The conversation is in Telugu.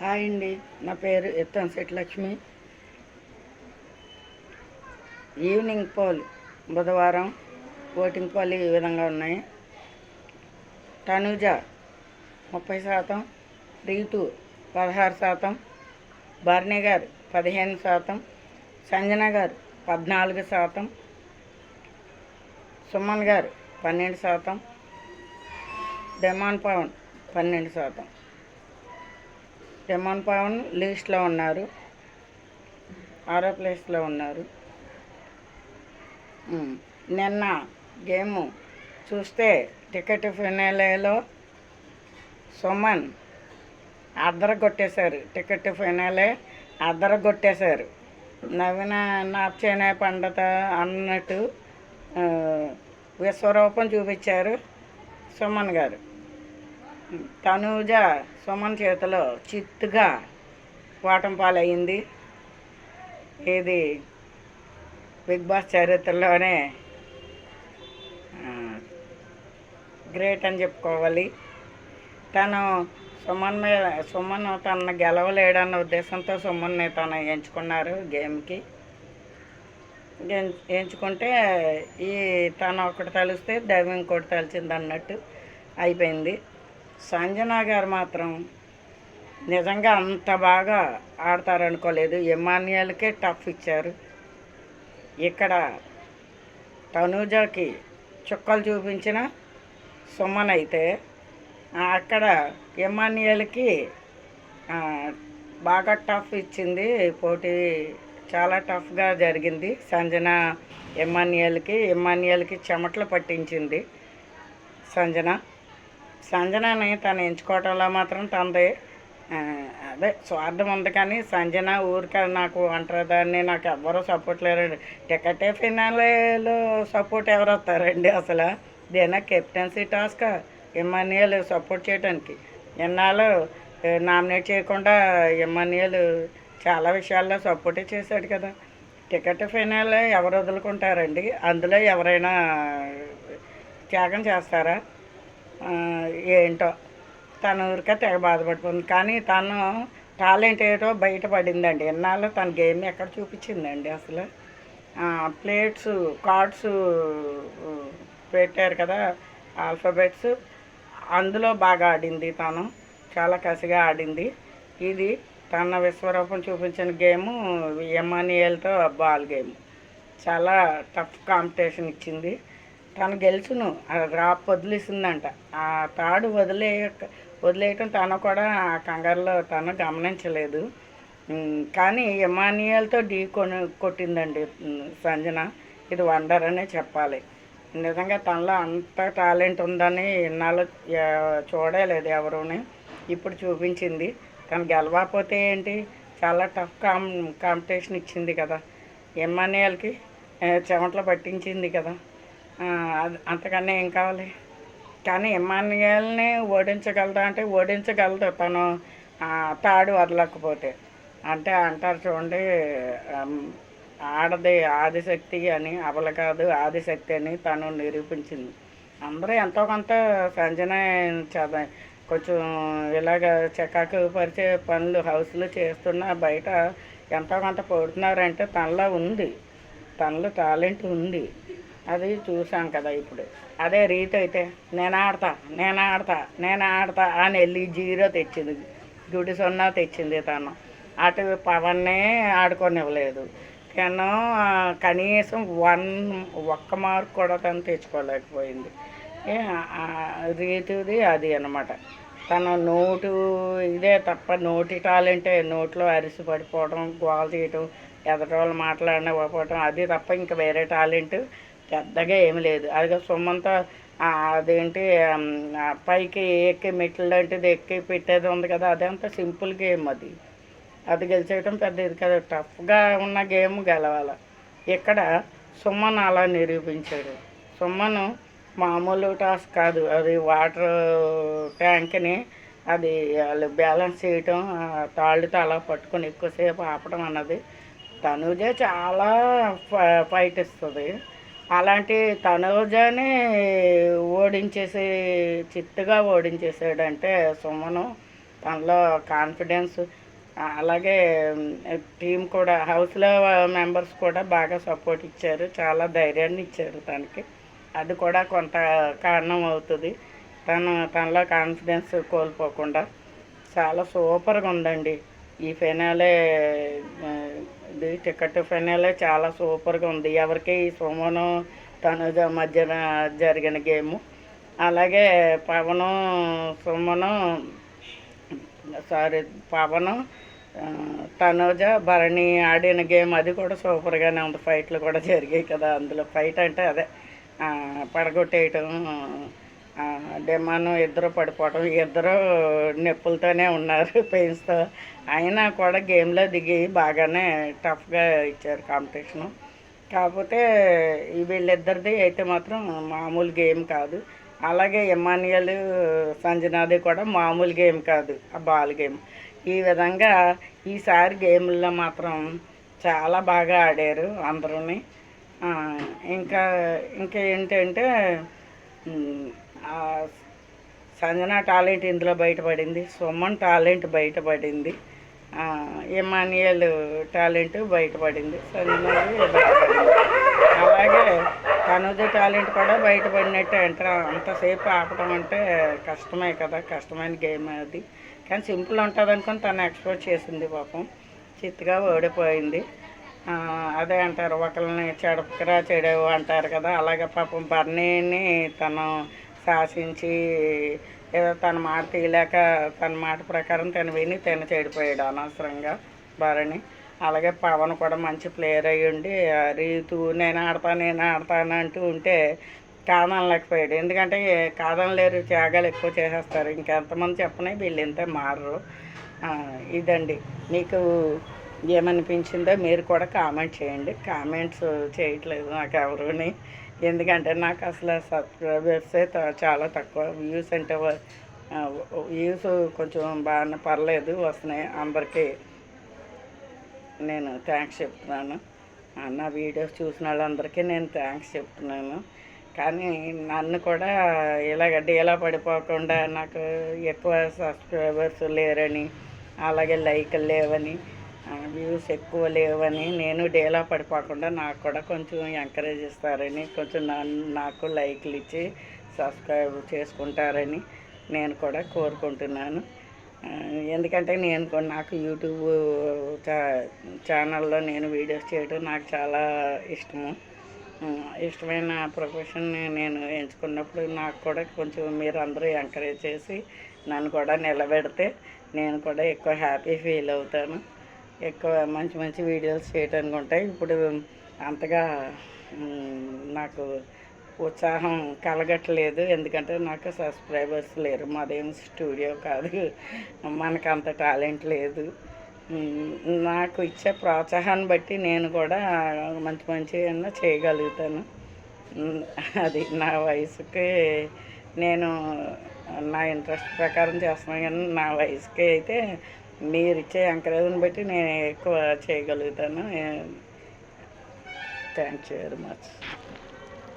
హాయ్ అండి. నా పేరు ఎత్తం లక్ష్మి. ఈవినింగ్ పోల్ బుధవారం ఓటింగ్ పోల్ ఈ విధంగా ఉన్నాయి. తనుజ ముప్పై శాతం రీతు పదహారు శాతం భరణి గారు పదిహేను శాతం సంజన గారు పద్నాలుగు శాతం సుమన్ గారు పన్నెండు శాతం డెమాన్ పవన్ పన్నెండు శాతం. డెమాన్ పవన్ లీస్ట్లో ఉన్నారు. ఆరో ప్లేస్లో ఉన్నారు. నిన్న గేమ్ చూస్తే టికెట్ ఫినాలేలో సుమన్ అద్దర కొట్టేశారు టికెట్ ఫైనలే అద్దర కొట్టేశారు నవీన నాప్చేనే పండత అన్నట్టు విశ్వరూపం చూపించారు సుమన్ గారు. తనూజ సుమన్ చేతిలో చిత్తుగా ఓటం పాలయ్యింది. ఇది బిగ్ బాస్ చరిత్రలోనే గ్రేట్ అని చెప్పుకోవాలి. తను సుమన్ మీద సుమన్ తన గెలవలేడన్న ఉద్దేశంతో సుమన్ని తను ఎంచుకున్నారు గేమ్కి. ఎం- ఎంచుకుంటే ఈ తను ఒకటి తలిస్తే దైవం ఇంకోటి తలిచింది అన్నట్టు అయిపోయింది. సంజన గారు మాత్రం నిజంగా అంత బాగా ఆడతారనుకోలేదు. ఎమాన్యుయల్కే టఫ్ ఇచ్చారు. ఇక్కడ తనూజకి చుక్కలు చూపించిన సుమన్ అయితే అక్కడ ఎమాన్యుయల్కి బాగా టఫ్ ఇచ్చింది. పోటీ చాలా టఫ్గా జరిగింది. సంజన ఎమాన్యుయల్కి ఎమాన్యుయల్కి చెమటలు పట్టించింది సంజన. సంజనని తను ఎంచుకోవటంలో మాత్రం తనది. అదే స్వార్థం ఉంది కానీ సంజన ఊరికే నాకు ఒంటరిదాన్ని నాకు ఎవ్వరూ సపోర్ట్ లేరండి. టికెటే ఫినాలేలో సపోర్ట్ ఎవరు వస్తారండి అసలు? దేనా కెప్టెన్సీ టాస్క్ ఇమానియల్ సపోర్ట్ చేయడానికి ఎన్నాళ్ళు నామినేట్ చేయకుండా ఎమ్మానియల్ చాలా విషయాల్లో సపోర్టే చేశాడు కదా. టికెట్ ఫైనల్ ఎవరు వదులుకుంటారండి? అందులో ఎవరైనా త్యాగం చేస్తారా? ఏంటో. తన ఊరికే తెగ బాధపడిపోయింది కానీ తను టాలెంట్ ఏటో బయటపడిందండి. ఎన్నాళ్ళు తన గేమ్ ఎక్కడ చూపించిందండి అసలు? ప్లేట్స్ కార్డ్స్ పెట్టారు కదా ఆల్ఫాబెట్స్. అందులో బాగా ఆడింది తను. చాలా కసిగా ఆడింది. ఇది తన విశ్వరూపం చూపించిన గేము ఎమానియల్తో బాల్ గేమ్. చాలా టఫ్ కాంపిటీషన్ ఇచ్చింది. తను గెలుచును ఆ డ్రాప్ వదిలేసిందంట. ఆ తాడు వదిలే వదిలేయటం తను కూడా ఆ కంగారులో తను గమనించలేదు. కానీ ఎమానియల్తో ఢీ కొని కొట్టిందండి సంజన. ఇది వండర్ అనే చెప్పాలి. నిజంగా తనలో అంత టాలెంట్ ఉందని ఇన్నాళ్ళు చూడలేదు ఎవరూని. ఇప్పుడు చూపించింది. తను గెలవకపోతే ఏంటి? చాలా టఫ్ కాం కాంపిటీషన్ ఇచ్చింది కదా. ఎమ్మానియల్కి చెమటలు పట్టించింది కదా. అంతకన్నా ఏం కావాలి? కానీ ఎమ్మానియల్ని ఓడించగలదా అంటే ఓడించగలదు తను. తాడు వదలకపోతే. అంటే అంటారు చూడండి ఆడది ఆదిశక్తి అని అబల కాదు ఆదిశక్తి అని తను నిరూపించింది. అందరూ ఎంతో కొంత సంజన చద కొంచెం ఇలాగ చకాకు పరిచే పనులు హౌస్లు చేస్తున్నా బయట ఎంతో కొంత పడుతున్నారంటే తనలో ఉంది. తనలో టాలెంట్ ఉంది. అది చూసాం కదా ఇప్పుడు. అదే రీతి అయితే నేను ఆడతా నేను ఆడతా నేను ఆడతా అని వెళ్ళి జీరో తెచ్చింది. గుడి సున్నా తెచ్చింది తను. అటు పవన్నే ఆడుకోనివ్వలేదు. తను కనీసం వన్ ఒక్క మార్క్ కూడా తను తెచ్చుకోలేకపోయింది. రీతిది అది అనమాట తన నోటు ఇదే తప్ప నోటి టాలెంటే నోట్లో అరిసి పడిపోవడం గోల తీయటం ఎదటోళ్ళు మాట్లాడకపోవటం అది తప్ప ఇంకా వేరే టాలెంట్ పెద్దగా ఏమి లేదు. అది సొమ్మంతా అదేంటి పైకి ఎక్కి మెట్లు లాంటిది ఎక్కి పెట్టేది ఉంది కదా అదంతా సింపుల్ గేమ్ అది. అది గెలిచేయటం పెద్ద ఇది కదా. టఫ్గా ఉన్న గేమ్ గెలవాలి. ఇక్కడ సుమ్మను అలా నిరూపించాడు. సుమ్మను మామూలు టాస్క్ కాదు. అది వాటర్ ట్యాంక్ని అది వాళ్ళు బ్యాలెన్స్ చేయటం ఆ తాళ్ళుతో అలా పట్టుకొని ఎక్కువసేపు ఆపడం అన్నది తనుజే చాలా ఫ- ఫైట్ ఇస్తుంది. అలాంటి తనుజని ఓడించేసి చిత్తుగా ఓడించేసాడంటే సుమను. తనలో కాన్ఫిడెన్స్ అలాగే టీం కూడా హౌస్లో మెంబర్స్ కూడా బాగా సపోర్ట్ ఇచ్చారు. చాలా ధైర్యాన్ని ఇచ్చారు తనకి. అది కూడా కొంత కారణం అవుతుంది. తను తనలో కాన్ఫిడెన్స్ కోల్పోకుండా. చాలా సూపర్గా ఉందండి. ఈ ఫెనాలే ఇది టికెట్ ఫెనాలే చాలా సూపర్గా ఉంది. ఎవరికి ఈ సుమను తనుజ మధ్యన జరిగిన గేము. అలాగే పవను సుమను సారీ పవను తనుజ భరణి ఆడిన గేమ్ అది కూడా సూపర్గానే ఉంది. ఫైట్లు కూడా జరిగాయి కదా అందులో. ఫైట్ అంటే అదే పడగొట్టేయటం డెమాను ఇద్దరు పడిపోవటం ఇద్దరు నొప్పులతోనే ఉన్నారు పెయిన్స్తో అయినా కూడా గేమ్లో దిగి బాగానే టఫ్గా ఇచ్చారు కాంపిటీషను కాకపోతే వీళ్ళిద్దరిది అయితే మాత్రం మామూలు గేమ్ కాదు. అలాగే ఎమాన్యుయల్ సంజనాది కూడా మామూలు గేమ్ కాదు ఆ బాల్ గేమ్ ఈ విధంగా ఈసారి గేముల్లో మాత్రం చాలా బాగా ఆడారు అందరూని. ఇంకా ఇంకా ఏంటంటే సంజన టాలెంట్ ఇందులో బయటపడింది సుమన్ టాలెంట్ బయటపడింది ఇమానియల్ ఎమాన్యుయల్ టాలెంట్ బయటపడింది సంజన బయటపడింది. అలాగే తనుజ టాలెంట్ కూడా బయటపడినట్టు అంటే అంతసేపు ఆపడం అంటే కష్టమే కదా కష్టమైన గేమ్ అది. కానీ సింపుల్ ఉంటుంది అనుకుని తను ఎక్స్పోర్ట్ చేసింది పాపం చిత్తుగా ఓడిపోయింది. అదే అంటారు ఒకరిని చెడపకరా చెడవు అంటారు కదా అలాగే పాపం బర్నీని తను శాసించి ఏదో తన మాట తీయలేక తన మాట ప్రకారం తను విని తను చెడిపోయాడు అనవసరంగా భరణి. అలాగే పవన్ కూడా మంచి ప్లేయర్ అయ్యి ఉండి రీతు నేను ఆడతాను నేను ఆడతాను అంటూ ఉంటే కాదనలేకపోయాడు. ఎందుకంటే కాదనలేరు త్యాగాలు ఎక్కువ చేసేస్తారు. ఇంకెంతమంది చెప్పనే వీళ్ళు ఇంతే మారరు. ఇదండి. మీకు ఏమనిపించిందో మీరు కూడా కామెంట్ చేయండి. కామెంట్స్ చేయట్లేదు నాకు ఎవరుని. ఎందుకంటే నాకు అసలు సబ్స్క్రైబర్సే చాలా తక్కువ వ్యూస్ అంటే వ్యూస్ కొంచెం బాగా పర్లేదు వస్తున్నాయి అందరికీ. నేను థ్యాంక్స్ చెప్తున్నాను. ఆ, నా వీడియోస్ చూసిన వాళ్ళందరికీ నేను థ్యాంక్స్ చెప్తున్నాను. కానీ నన్ను కూడా ఇలాగ డీలా పడిపోకుండా నాకు ఎక్కువ సబ్స్క్రైబర్స్ లేరని అలాగే లైక్లు లేవని వ్యూస్ ఎక్కువ లేవని నేను డేలా పడిపోకుండా నాకు కూడా కొంచెం ఎంకరేజ్ ఇస్తారని కొంచెం నన్ను నాకు లైక్లు ఇచ్చి సబ్స్క్రైబ్ చేసుకుంటారని నేను కూడా కోరుకుంటున్నాను. ఎందుకంటే నేను కూడా నాకు యూట్యూబ్ చా ఛానల్లో నేను వీడియోస్ చేయడం నాకు చాలా ఇష్టము. ఇష్టమైన ప్రొఫెషన్ నేను ఎంచుకున్నప్పుడు నాకు కూడా కొంచెం మీరు అందరూ ఎంకరేజ్ చేసి నన్ను కూడా నిలబెడితే నేను కూడా ఎక్కువ హ్యాపీ ఫీల్ అవుతాను. ఎక్కువ మంచి మంచి వీడియోస్ చేయడానికి ఉంటాయి. ఇప్పుడు అంతగా నాకు ఉత్సాహం కలగట్లేదు. ఎందుకంటే నాకు సబ్స్క్రైబర్స్ లేరు. మాదేం స్టూడియో కాదు. మనకు అంత టాలెంట్ లేదు. నాకు ఇచ్చే ప్రోత్సాహాన్ని బట్టి నేను కూడా మంచి మంచి ఏమన్నా చేయగలుగుతాను. అది నా వయసుకి నేను నా ఇంట్రెస్ట్ ప్రకారం చేస్తున్నాను. కానీ నా వయసుకి అయితే మీరు ఇచ్చే ఎంకరేజ్ని బట్టి నేను ఎక్కువ చేయగలుగుతాను. Thanks very much